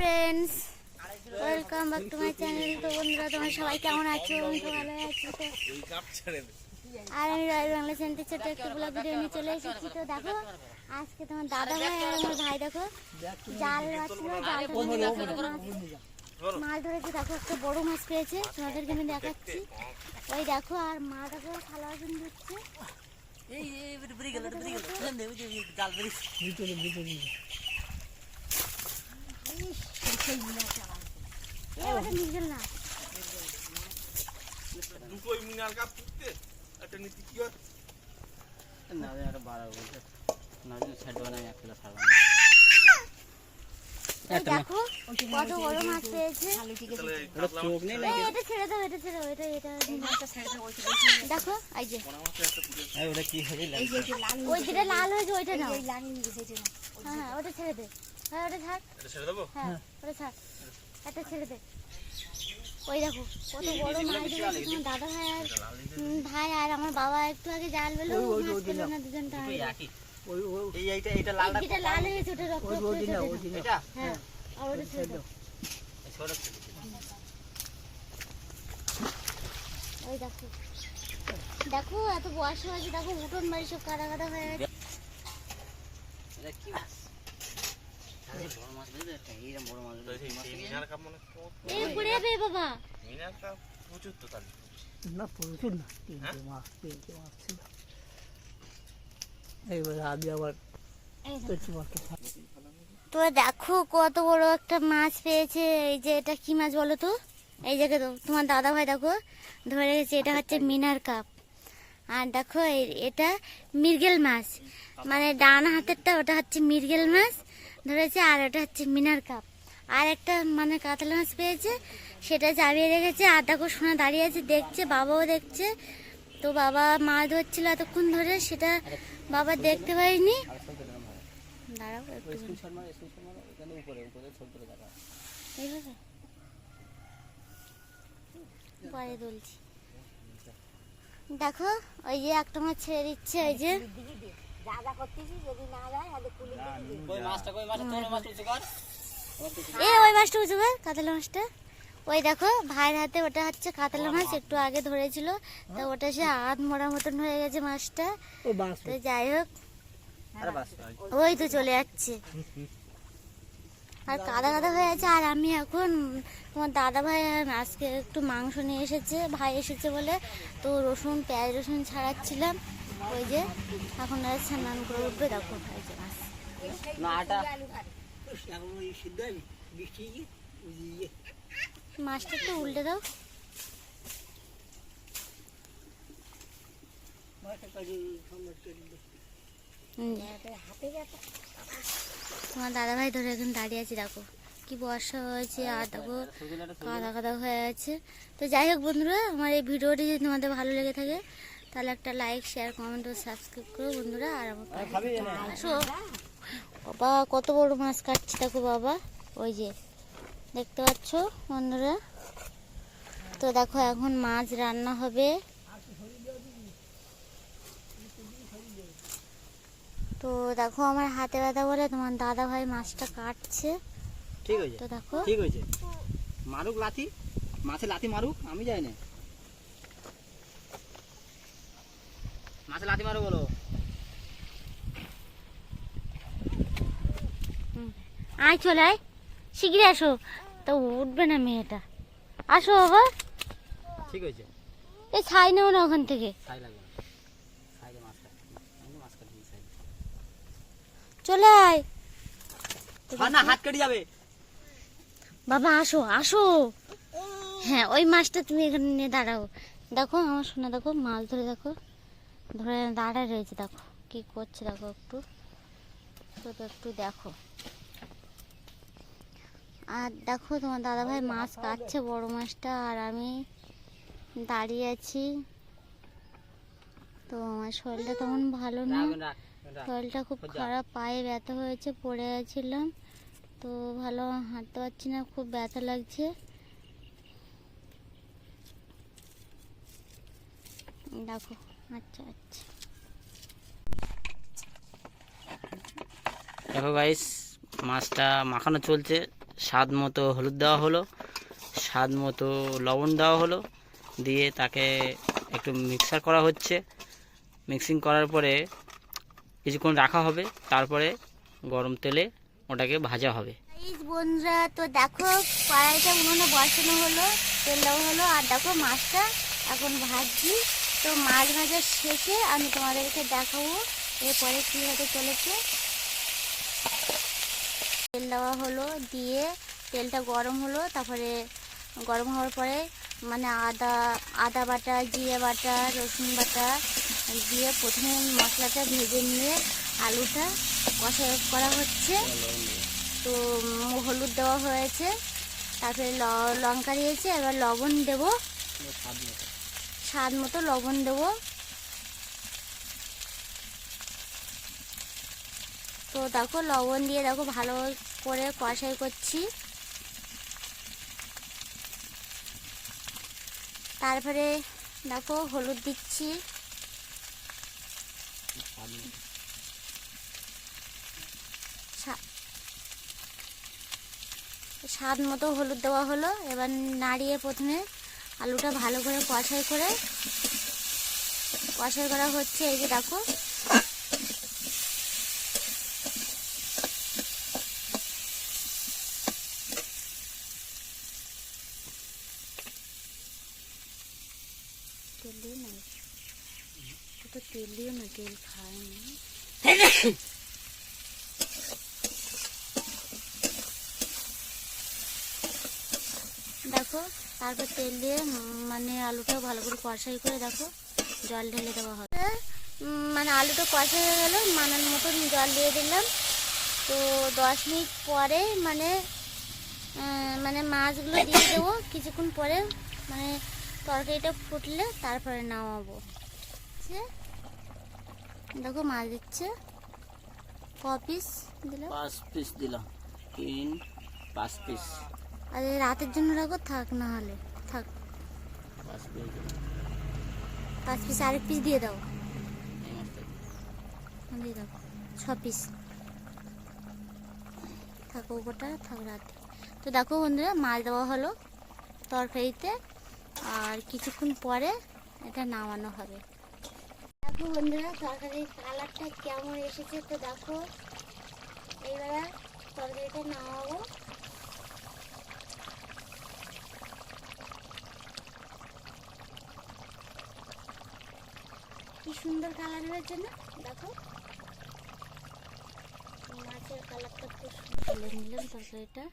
Friends welcome back to my channel তো বন্ধুরা তোমরা সবাই কেমন আছো আমি তো ভালো আছি তো আর আমি রয়্যাল বাংলা চ্যানেলতে ছোট একটা ব্লগ ভিডিও নিয়ে চলে এসেছি তো দেখো আজকে তোমার দাদা ভাই আর আমার ভাই দেখো জাল রাখছিল জাল মাছ ধরেছে দেখো একটা বড় মাছ পেয়েছে তোমাদেরকে আমি দেখাচ্ছি ওই দেখো আর মা দেখো থালা বাসন ধুচ্ছে এই এই বেরিয়ে গেল বেরিয়ে গেল জাল বেরিয়ে নিয়ে না দুটোই মিনার কাপ করতে একটা নীতি কি হয় না একটা বাড়া না আমি ছেড়ে না এক কিলো ছাড়বো না দেখো কত বড় মাছ পেয়েছে। তাহলে এই ওটা কাতলা চোখ নেই এই, এটা ছেড়ে দাও এটা ছেড়ে দাও এটা এটা দেখো এই যে ওটা কি হয়েছে? ওই যেটা লাল হয়েছে ওইটা নাও। হ্যাঁ হ্যাঁ ওটা ছেড়ে দে। হ্যাঁ ওটা ছাড় এটা ছেড়ে দেবো? হ্যাঁ ওটা ছাড় একটা ছেড়ে দে। ওই দেখো কত বড় মাছ তোমার দাদা ভাই আর ভাই আর আমার বাবা একটু আগে জাল বেলো মাছ পেল না দুজন টানে একই এই এইটা এইটা লাল ওটা রক্ত। এটা? হ্যাঁ। আর ওটা ছেড়ে দাও ছোট ওই দেখো। দেখো এত বয়স হয়েছে দেখো উঠোন বাড়ি সব কাদা কাদা হয়ে গেছে এটা কি মাছ আরে বড় মাছ বুঝলে একটা এইরকম বড় মাছ তো সেই সেই মিনার কাপ মানে কত এই পড়ে যাবে বাবা মিনার কাপ প্রচুর তো তাহলে তো দেখো কত বড় একটা মাছ পেয়েছে। এই যে এটা কি মাছ বলো তো? এই তো তোমার দাদা ভাই দেখো, ধরে রেখেছে, এটা হচ্ছে মিনার কাপ। আর দেখো এটা মির্গেল মাছ। মানে ডান হাতেরটা, ওটা হচ্ছে মির্গেল মাছ। ধরেছে আর ওটা হচ্ছে মিনার কাপ। আর একটা মানে কাতলা মাছ পেয়েছে সেটা চাবিয়ে রেখেছে আর দেখো সোনা দাঁড়িয়ে আছে দেখছে বাবাও দেখছে। তো বাবা মাছ ধরছিল এতক্ষণ ধরে সেটা বাবা দেখতে দাঁড়াও এইভাবে? পরে তুলছি। দেখো ওই যে একটা মাছ ছেড়ে দিচ্ছে ওই যে। কই মাছটা কই? মাছটা তোর মাছ উঁচু কর। এ ওই মাছটা উঁচু কর কাতলা মাছটা। ওই দেখো ভাইয়ের হাতে ওটা হচ্ছে কাতলা মাছ একটু আগে ধরেছিল। তো ওটা সে মরা মতন হয়ে গেছে মাছটা। ও তো যাই হোক। ওই তো চলে যাচ্ছে। আর কাদা কাদা হয়ে আছে আর আমি এখন তোমার দাদা ভাই আজকে একটু মাংস নিয়ে এসেছে ভাই এসেছে বলে তো রসুন পেঁয়াজ রসুন ছাড়াচ্ছিলাম। ওই যে এখন আর স্নান করে উঠবে দেখো যে মাছ। মাছটা একটু উল্টে দাও। তোমার দাদা ভাই ধরে এখন দাঁড়িয়ে আছে দেখো কি বর্ষা হয়েছে আর দেখো কাদা কাদা হয়ে আছে তো যাই হোক বন্ধুরা আমার এই ভিডিওটি যদি তোমাদের ভালো লেগে থাকে তাহলে একটা লাইক শেয়ার কমেন্ট ও সাবস্ক্রাইব করো বন্ধুরা আর আমার আসো। বাবা কত বড় মাছ কাটছে দেখো বাবা। ওই যে দেখতে পাচ্ছ বন্ধুরা? তো দেখো এখন মাছ রান্না হবে। তো দেখো আমার হাতে ব্যথা বলে তোমার দাদা ভাই মাছটা কাটছে। ঠিক আছে তো দেখো। ঠিক আছে মারুক লাথি? মাছে লাথি মারুক? আমি যাই না। মাছে লাথি মারো বলো। আয় চলে আয়। শিগগিরি আসো। তো উঠবে না মেয়েটা। আসো বাবা। ঠিক হয়েছে। এ ছাই নেও না ওখান থেকে। ছাই লাগবে মাছ মাছ ছাই চলে আয়। না হাত কেটে যাবে। বাবা আসো আসো। হ্যাঁ ওই মাছটা তুমি এখানে নিয়ে দাঁড়াও। দেখো আমার শোনা দেখো মাছ ধরে দেখো। ধরে দাঁড়ায় রয়েছে দেখো। কি করছে দেখো একটু। তো একটু দেখো। আর দেখো তোমার দাদা ভাই মাছ কাটছে বড় মাছটা আর আমি দাঁড়িয়ে আছি। তো আমার শরীরটা তেমন ভালো না। শরীরটা খুব খারাপ পায়ে ব্যথা হয়েছে পড়ে গেছিলাম তো ভালো হাঁটতে পারছি না খুব ব্যথা লাগছে। দেখো। আচ্ছা আচ্ছা। দেখো গাইস মাছটা মাখানো চলছে। স্বাদ মতো হলুদ দেওয়া হলো। স্বাদ মতো লবণ দেওয়া হলো। দিয়ে তাকে একটু মিক্সার করা হচ্ছে। মিক্সিং করার পরে কিছুক্ষণ রাখা হবে। তারপরে গরম তেলে ওটাকে ভাজা হবে। বন্ধুরা তো দেখো কড়াইটা উনুনে বসানো হলো তেল দেওয়া হলো। আর দেখো মাছটা এখন ভাজছি। তো মাছ ভাজার শেষে আমি তোমাদেরকে দেখাবো এরপরে কী হতে চলেছে। তেল দেওয়া হলো, দিয়ে তেলটা গরম হলো, তারপরে গরম হওয়ার পরে মানে আদা আদা বাটা, জিরে বাটা, রসুন বাটা দিয়ে প্রথমে মশলাটা ভেজে নিয়ে আলুটা কষা, করা হচ্ছে। তো হলুদ দেওয়া হয়েছে, তারপরে লঙ্কা দিয়েছে, এবার লবণ দেব। স্বাদ মতো লবণ দেব। তো দেখো, লবণ দিয়ে দেখো ভালো করে কষাই করছি। তারপরে দেখো, হলুদ দিচ্ছি। স্বাদ মতো হলুদ দেওয়া হলো। এবার নাড়িয়ে প্রথমে আলুটা ভালো করে কষাই করে, কষাই করা হচ্ছে এই যে দেখো। তেল তো তেল দেখো তারপর তেল দিয়ে মানে আলুটা ভালো করে কষাই করে দেখো, জল ঢেলে দেওয়া হবে। মানে আলুটা কষা হয়ে গেল, মানার মতন জল দিয়ে দিলাম। তো দশ মিনিট পরে মানে মানে মাছগুলো দিয়ে দেবো। কিছুক্ষণ পরে মানে তরকারিটা ফুটলে তারপরে নামাবো। দেখো মাছ দিচ্ছে। ক পিস দিলাম? পাঁচ পিস দিলাম। তিন, পাঁচ পিস আর রাতের জন্য রাখো, থাক না হলে, থাক। পাঁচ পিস আরেক পিস দিয়ে দাও। দিয়ে দাও, ছ পিস থাকো গোটা থাক রাতে। তো দেখো বন্ধুরা মাছ দেওয়া হলো তরকারিতে, আর কিছুক্ষণ পরে এটা নামানো হবে। দেখো বন্ধুরা, তরকারির কালারটা কেমন এসেছে তো দেখো। এইবার তরকারিটা নামাবো। কি সুন্দর কালার হয়েছে না? দেখো। মাছের কালারটা খুব সুন্দর। নিলাম নিলাম তরকারিটা